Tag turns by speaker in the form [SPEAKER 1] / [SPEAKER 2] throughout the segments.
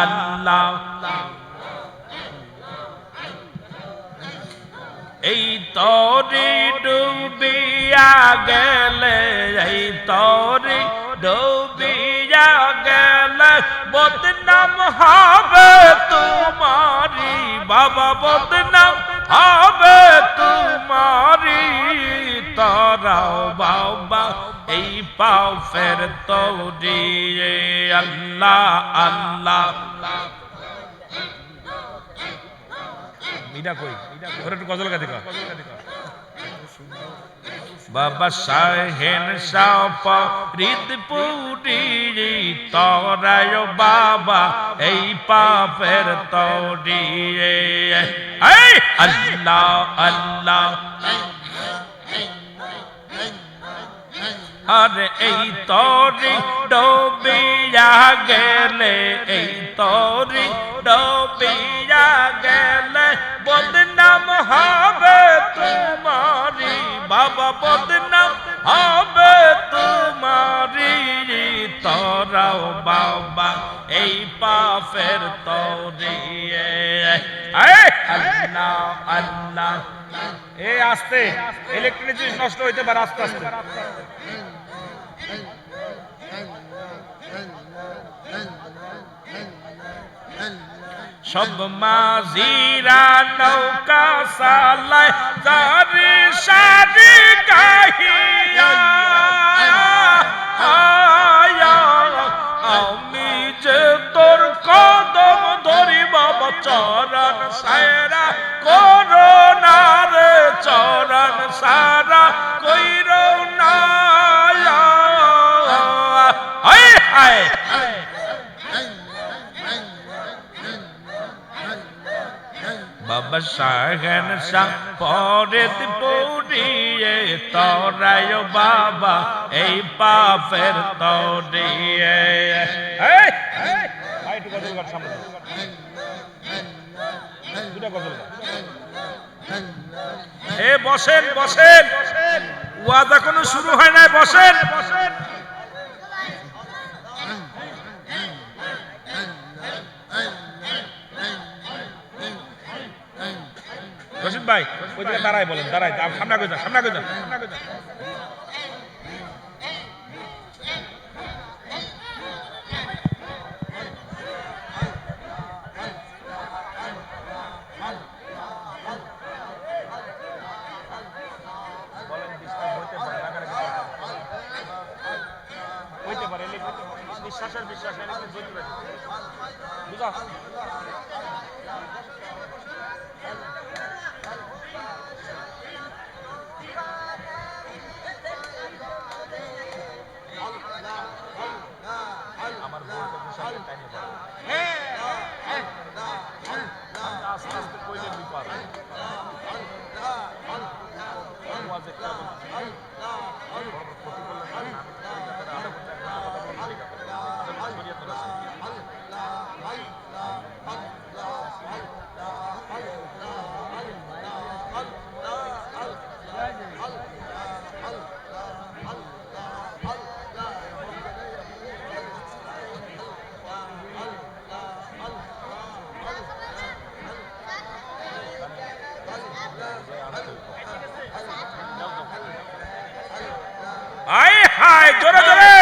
[SPEAKER 1] আল্লাহ এই তরি ডুবিয়া গেলে, এই তরি ডুবিয়া গেলে বদনাম হবে তোমারি বাবা, বদনাম হবে তোমারি তরাও বাবা, এই পাও ফের তৌরি আল্লাহ আল্লাহ। মিনা কই? ওরা একটু গজল গাতে বাবা সাহেন সাপ হৃদপুরি তরায় বাবা, এই পাপের তরি আল্লাহ আল্লাহ। আর এই তরি ডবিয়া গেলে, এই তরি ডবিয়া গেলে। বদনাম হবে তোমারি, বাবা, বদনাম হবে তোমারি তরাও বাবা, এই পাফের তরি। আল্লাহ আল্লাহ। এ আস্তে ইলেকট্রিক জিনিস নষ্ট হইতে পারে, আস্তে আস্তে। সব মাঝিরা নৌকা সালায় সারি সারি গাহিয়া। শাহ পরে পড়িয়ে তরায় বাবা এই পাপের তরিয়ে এ বসেন বসেন। ওয়াদা কোনো শুরু হয় নাই বসেন বসেন। রশিদ ভাই ওই দাঁড়ায় বলেন আপ- সামনে আগে যান, সামনে আগে যান। সামনে আগে যান বিশ্বাসের বিশ্বাস বুঝা? জোরে জোরে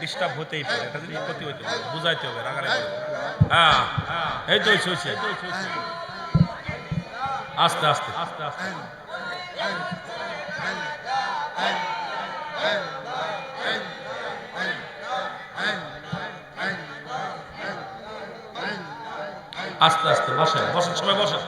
[SPEAKER 1] ডিস্টার্ব হতেই পারে এটা যদি ক্ষতি হইতে বুঝাইতে হবে রাগারাগি করে। হ্যাঁ এই তো হইছে। আস্তে আস্তে আস্তে আস্তে আস্তে আস্তে বসেন বসেন সবাই বসেন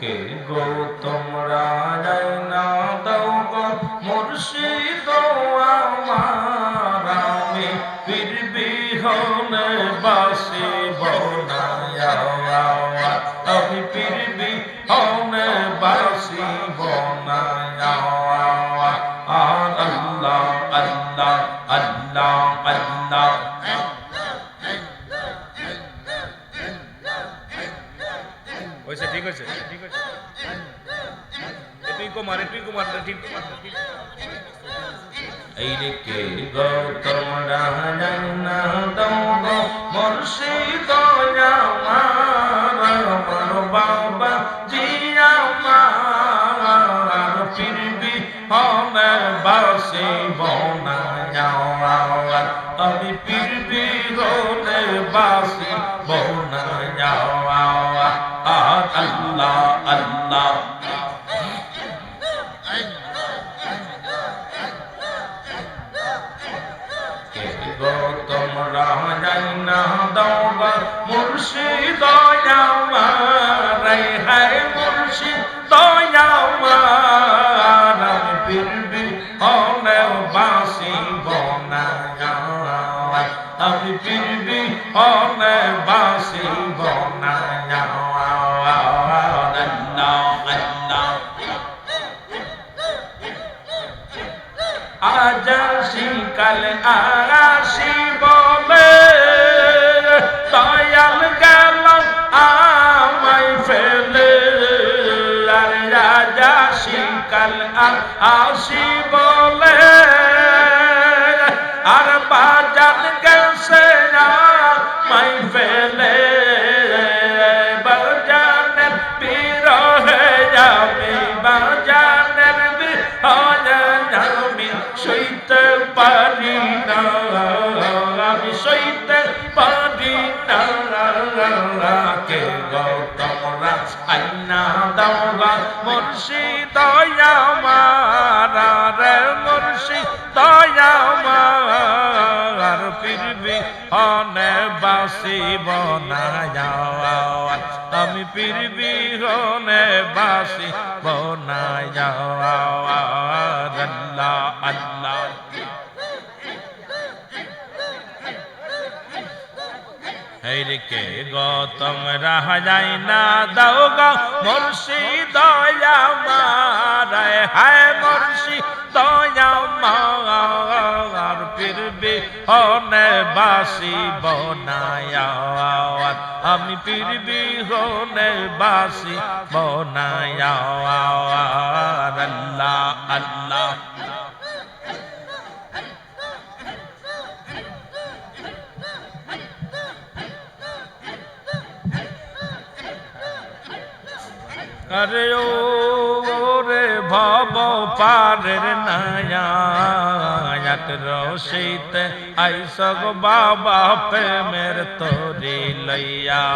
[SPEAKER 1] কে গো তোমরা না দাও গো মুর্শিদ
[SPEAKER 2] হয়েছে ঠিক হয়েছে ঠিক হয়েছে তুই কুমার তুই কুমার ঠিক
[SPEAKER 1] এই রে কে গো তোমরা জানা দাও মুর্শিদ আমার বাসি বনায়া আল্লাহ গো তোমরা যাই না গো মুর্শিদ হায় মুর্শিদ আমি পীরবি হনে বাসি বনায়া আমি পীরবি হনে শীকাল আসি বলে দয়াল গেল আমায় ফেলে। রাজা শীকাল আসি বলে আর বাজান গেছে আমায় ফেলে। সইতে পারি না। কে তোমরা আইনা দাও গা মুর্শিদ আমার রে মুর্শিদ আমার। পীরবি হনে বাসি বনায়া আমি পীরবি হনে বাসি বনায়া আল্লাহ আল্লাহ হেরে কে গো? তোমরা যাই না দাও গো মুর্শিদ আমার হায় মুর্শিদ আমার পীরবি হনে বাসি বনায়া। আমি পীরবি হনে বাসি বনায়া। আল্লাহ আল্লাহ। আরে ও রে ভব, পারের নায়াত রসিত আইসগ বাবা প্রেমের তোরি লইয়া।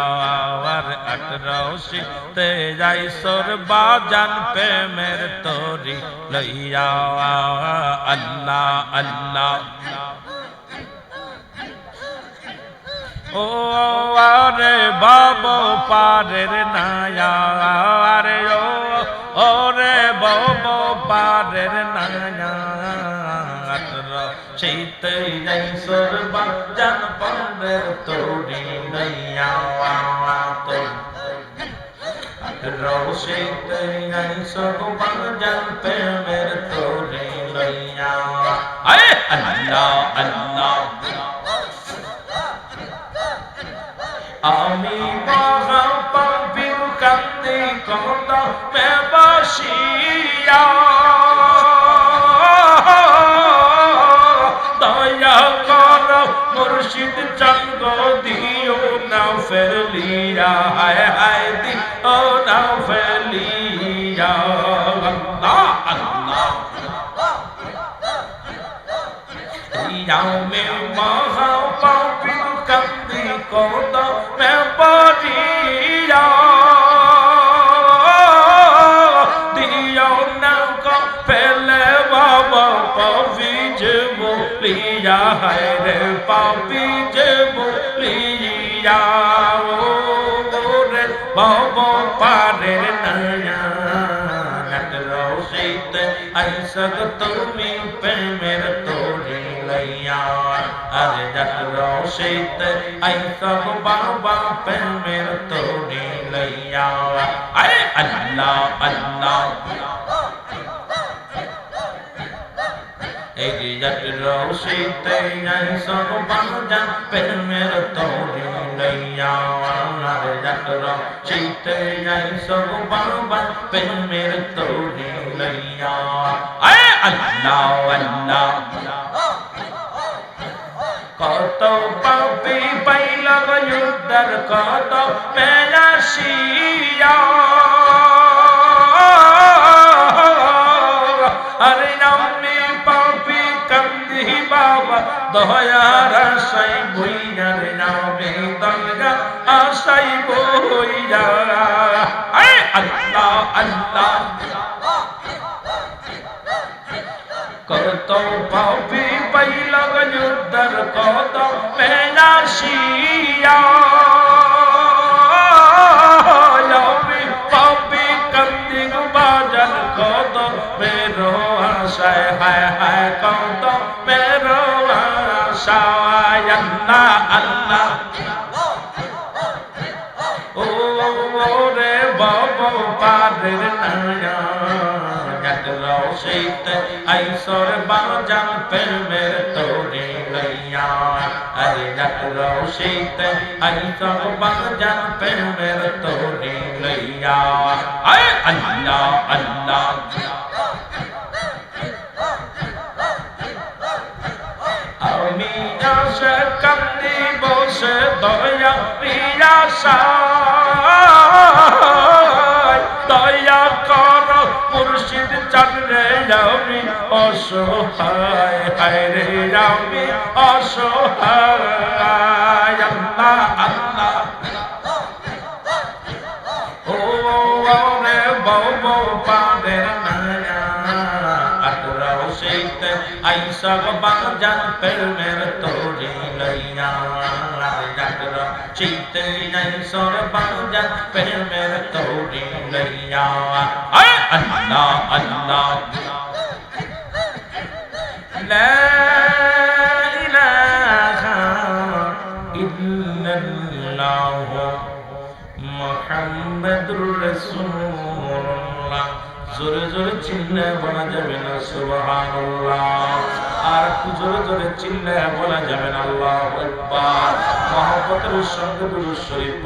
[SPEAKER 1] আর আট রসিত যাইসর বাজান প্রেমের তোরি লইয়া। আল্লাহ আল্লাহ। ও, আরে বাবু পারের নায়া, আরে ও, ওরে বাবু পারের নায়া। শীতে যাইসর বাজান পারের তোরি নাইয়া তো রোশিতে আইসর বাজান প্রেমের তোরি নাইয়া আয়, আল্লাহ আল্লাহ। আমি মহাপাপির কান্দি কত মেবাসিয়া। দয়া কর, মুর্শিদ চন্দ, দিও না ফেলিয়া। হায় হায়, দিও না ফেলিয়া। আল্লাহ আল্লাহ। মহাপাপির قدم بدیا دیو نکا پہلے بابا پاپی جبو لیا ہے رے پاپی جبو لیا بابا پارے نیا अरसद तुम्हें पे मेरे तोड़े लैया अरे डरो शीत ऐसा बाबा पे मेरे तोड़े लैया अरे अल्लाह अल्लाह এগিয়ে রোশিতে সোবান যান প্রেমের তোরে নইয়া যাত রোশিতে সোবান বান প্রেমের তোরে নইয়া আল্লাহ আল্লাহ। কত পাপি পাইল যুদ্ধর কত মেলা শিয়া বাবা দয়ার আশাই বইয়ার নামে দরগা আশাই বইয়া আল্লাহ আল্লাহ কত পাপি পাইল যুদ্ধর কত পেলাশিয়া পাপি কন্দিং বাজার কত মেরো আশায় হায় হায় কত মেরো আশায় আল্লাহ আল্লাহ ও রে বাবা, পাদের নয়া। জট রোশিত আইসর বাজান প্রেমের তোরে লইয়া। আরে জট রোশিত আইসর বাজান প্রেমের তোরে লইয়া। আয়, আল্লাহ আল্লাহ। দয়া প্রিয়া দয়া কর মুর্শিদ চাঁদরে আমি অসহায়, হায় রে আমি অসহায়, আল্লাহ আল্লাহ। ও রে আতরাও সেইতে আইসা বাজান প্রেমের তোরে লইয়া। چیتے نہیں سر بانجا پھر میرے توڑی لیا اللہ اللہ لا الہ الا اللہ محمد رسول اللہ زور زور چلنے بنا আর জোরে জোরে চিল্লায় বলা যাবে না আল্লাহু মহব্বতের সঙ্গে পুরুষ শরীফ।